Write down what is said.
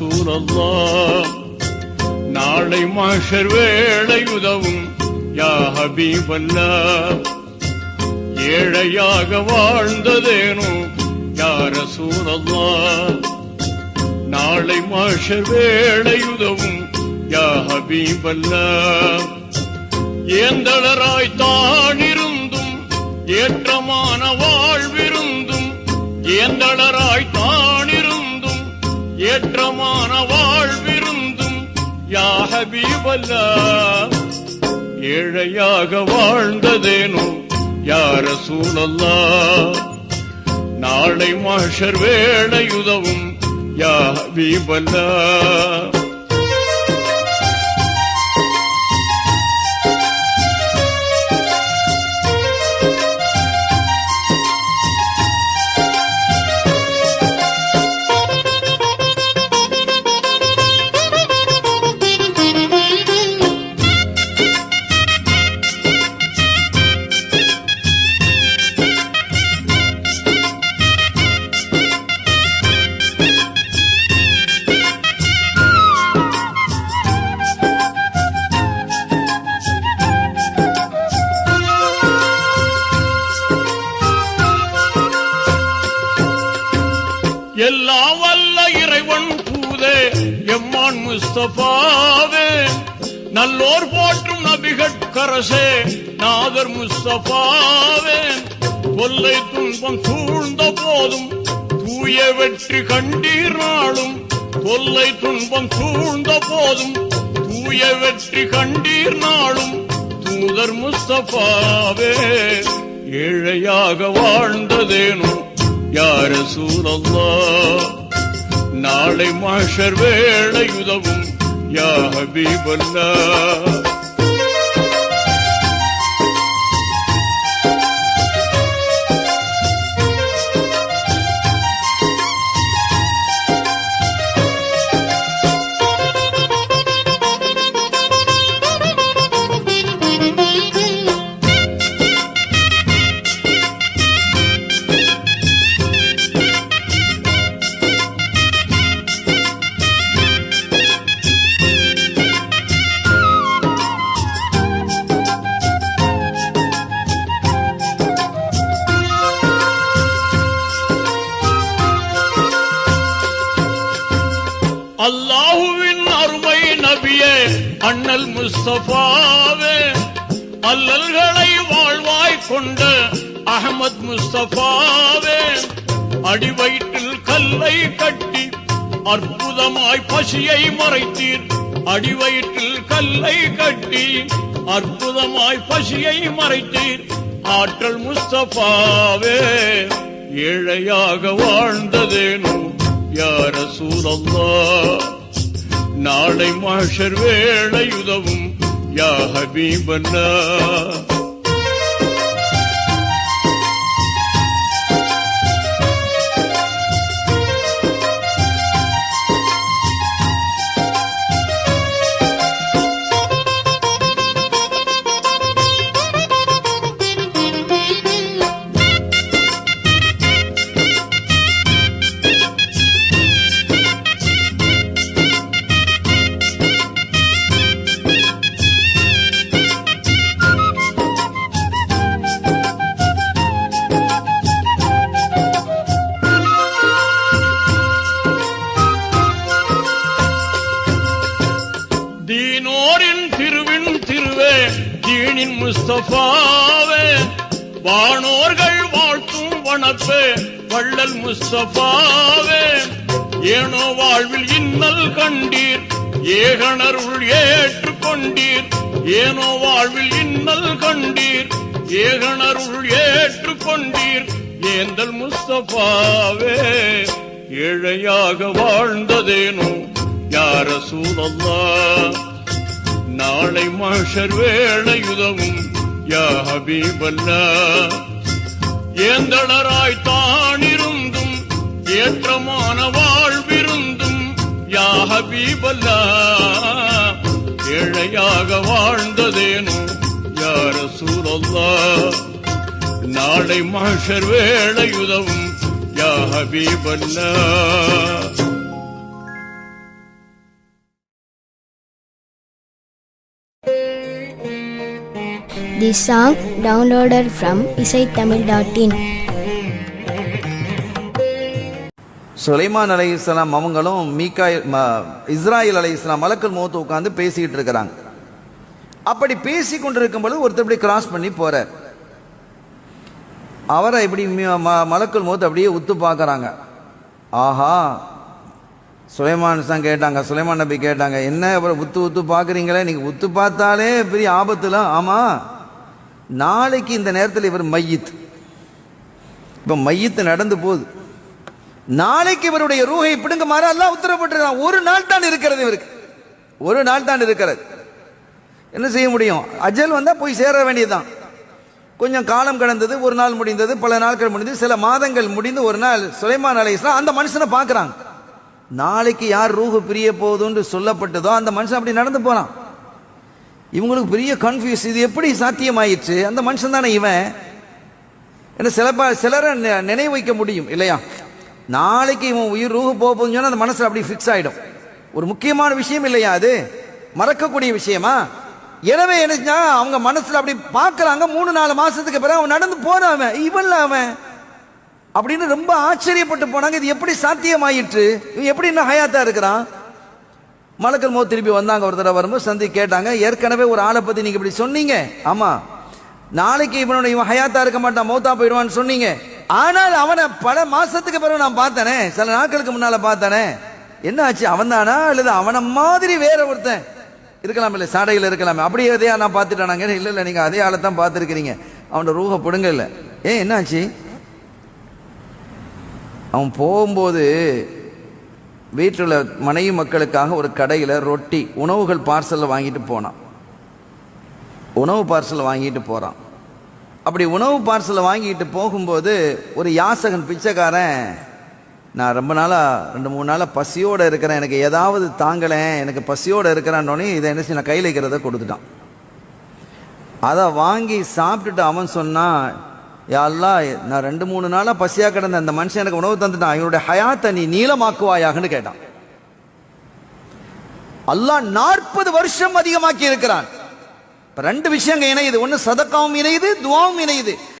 ரசூலல்லா நாளை மாஷர் வேளை உதவும் யா ஹபீபல்லா. ஏழையாக வாழ்ந்ததேனோ யார சூழல்லா நாளை மாஷர் வேளை உதவும் யா ஹபீபல்லா. ஏந்தளராய் தானிருந்தும் ஏற்றமான வாழ்விருந்தும் ஏந்தளராய் தானிருந்தும் ஏற்றமான வாழ்விருந்தும் யா ஹபீபல்லா ஏழையாக வாழ்ந்ததேனும் யார சூழல்லா? நாளை மாஷர் வேளை உதவும் முஸ்தபாவே நல்லோர் போற்றும் நபிகட்கரசே நாதர் முஸ்தபாவே கொல்லை துன்பம் சூழ்ந்த போதும் தூய வெற்றி கண்டீராளும் கொல்லை துன்பம் சூழ்ந்த போதும் தூய வெற்றி கண்டீர் நாளும். தூதர் முஸ்தபாவே ஏழையாக வாழ்ந்ததேனும் யார சூழல்லா நாளை மாஷர் வேலை உதவும் யா ஹபீபல்லா. அண்ணல் முஸ்தபாவே அல்லல்களை வாழ்வாய் கொண்ட அகமத் முஸ்தபாவே. அடிவயிற்றில் கல்லை கட்டி அற்புதமாய் பசியை மறைத்தீர். அடிவயிற்றில் கல்லை கட்டி அற்புதமாய் பசியை மறைத்தீர். ஆற்றல் முஸ்தபாவே ஏழையாக வாழ்ந்ததேனும் யார சூழல்லா நாளை மாஷர் வேளை உதவும் யா ஹபீபல்லா முஸ்தபாவே வானோர்கள் வாழ்த்தும் வனப்பே வள்ளல் முஸ்தபாவே ஏனோ வாழ்வில் இன்னல் கண்டீர் ஏகணருள் ஏற்றுக்கொண்டீர் ஏனோ வாழ்வில் இன்னல் கண்டீர் ஏகணருள் ஏற்றுக்கொண்டீர் ஏந்தல் முஸ்தபாவே ஏழையாக வாழ்ந்ததேனோ யார சூழல்லா நாளை மாஷர் வேளை உதவும் யா ஹபீபல்லா. ஏந்தளராய் தானிருந்தும் ஏற்றமான வாழ்விருந்தும் யா ஹபீபல்லா. ஏழையாக வாழ்ந்ததேனும் யார சூழல்லா நாளை மாஷர் வேளை உதவும் யா يا The song downloaded from இசைத்தமிழ்.in Sulaiman அலை இஸ்லாம் அவங்களும் மீக்கா இஸ்ராயல் அலை இஸ்லாம் மலக்கல் முகத்து உட்காந்து பேசிக்கிட்டு இருக்கிறாங்க. அப்படி பேசி கொண்டிருக்கும் பொழுது ஒருத்தர் இப்படி கிராஸ் பண்ணி போகிறார் அவரை இப்படி மலக்கல் மூத்து அப்படியே உத்து பார்க்குறாங்க. ஆஹா சுலைமான் தான் கேட்டாங்க சுலைமான் நபி கேட்டாங்க என்ன அப்புறம் உத்து உத்து பார்க்குறீங்களே? நீங்கள் உத்து பார்த்தாலே பெரிய ஆபத்தில் ஆமாம் நாளைக்கு இந்த நேரத்தில் இவர் மையித். இப்போ மையத்து நடந்து போகுது. நாளைக்கு இவருடைய ரூஹை பிடுங்குமாறு அல்லாஹ் உத்தரவிட்டுறான் ஒரு நாள் தான் இருக்கிறது இவருக்கு. ஒரு நாள் தான் இருக்கிறது. என்ன செய்ய முடியும்? அஜல் வந்தால் போய் சேர வேண்டியதுதான். கொஞ்சம் காலம் கடந்தது ஒரு நாள் முடிந்தது பல நாட்கள் முடிந்தது சில மாதங்கள் முடிந்து ஒரு நாள் சுலைமான் அலை இஸ்லாம் அந்த மனுஷனை பார்க்குறாங்க. நாளைக்கு யார் ரூஹு பிரிய போகுதுன்னு சொல்லப்பட்டதோ அந்த மனுஷன் அப்படி நடந்து போகிறான் இவங்களுக்கு பெரிய கன்ஃபியூஸ் இது எப்படி சாத்தியமாயிடுச்சு அந்த மனுஷன் தானே இவன். என்ன சில ப- சிலரை நினைவு வைக்க முடியும் இல்லையா? நாளைக்கு இவன் உயிர் ரூஹு போக போகுதுன்னு சொன்னால் அந்த மனசில் அப்படி ஃபிக்ஸ் ஆயிடும். ஒரு முக்கியமான விஷயம் இல்லையா அது? மறக்கக்கூடிய விஷயமா? எனவே என்ன அவங்க மனசில் அப்படி பார்க்குறாங்க. மூணு நாலு மாதத்துக்கு பிறகு அவன் நடந்து போகிறான் அவன். இவன்ல அவன். அப்படின்னு ரொம்ப ஆச்சரியப்பட்டு போனாங்க. இது எப்படி சாத்தியமாயிற்று? இவன் எப்படி இன்னும் ஹயாத்தா இருக்கிறான்? மலக்கல் மோ திருப்பி வந்தாங்க ஒரு தடவை வரும்போது சந்தி கேட்டாங்க ஏற்கனவே ஒரு ஆளை பத்தி நீங்க இப்படி சொன்னீங்க. ஆமா. நாளைக்கு இவனோட இவன் ஹயாத்தா இருக்க மாட்டான் மௌத்தா போயிடுவான்னு சொன்னீங்க. ஆனால் அவனை பல மாசத்துக்கு பிறகு நான் பார்த்தனே சில நாட்களுக்கு முன்னால பார்த்தனே. என்ன ஆச்சு அவன் தானா அல்லது அவனை மாதிரி வேற ஒருத்தன்? இருக்கலாம் இல்லை சாடையில் இருக்கலாமே. அப்படி எதையா நான் பார்த்துட்டானாங்க? இல்லை இல்லை நீங்கள் அதே ஆளை தான் பார்த்துருக்கிறீங்க. அவனோட ரூஹ பிடுங்க இல்லை. ஏன் என்ன ஆச்சு அவன் போகும்போது வீட்டில் உள்ள மனைவி மக்களுக்காக ஒரு கடையில் ரொட்டி உணவுகள் பார்சலில் வாங்கிட்டு போனான். உணவு பார்சல் வாங்கிட்டு போகிறான் அப்படி உணவு பார்சலை வாங்கிட்டு போகும்போது ஒரு யாசகன் பிச்சைக்காரன் நான் ரொம்ப நாளாக ரெண்டு மூணு நாளாக பசியோடு இருக்கிறேன். எனக்கு ஏதாவது தாங்கலை எனக்கு பசியோடு இருக்கிறான்னொடனே இதை என்ன செய்ய நான் கையில் இருக்கிறத கொடுத்துட்டான். அதை வாங்கி சாப்பிட்டுட்டு அவன் சொன்னான் யாழ்லா நான் ரெண்டு மூணு நாளாக பசியாக கிடந்த அந்த மனுஷன் எனக்கு உணவு தந்துட்டான். இவனுடைய ஹயாத்தை நீ நீளமாக்குவாயாகன்னு கேட்டான். அல்லாஹ் நாற்பது வருஷம் அதிகமாக்கி இருக்கிறான். ரெண்டு விஷயங்க இணையுது. ஒன்று சதக்காவும் இணையுது துவாவும் இணையுது.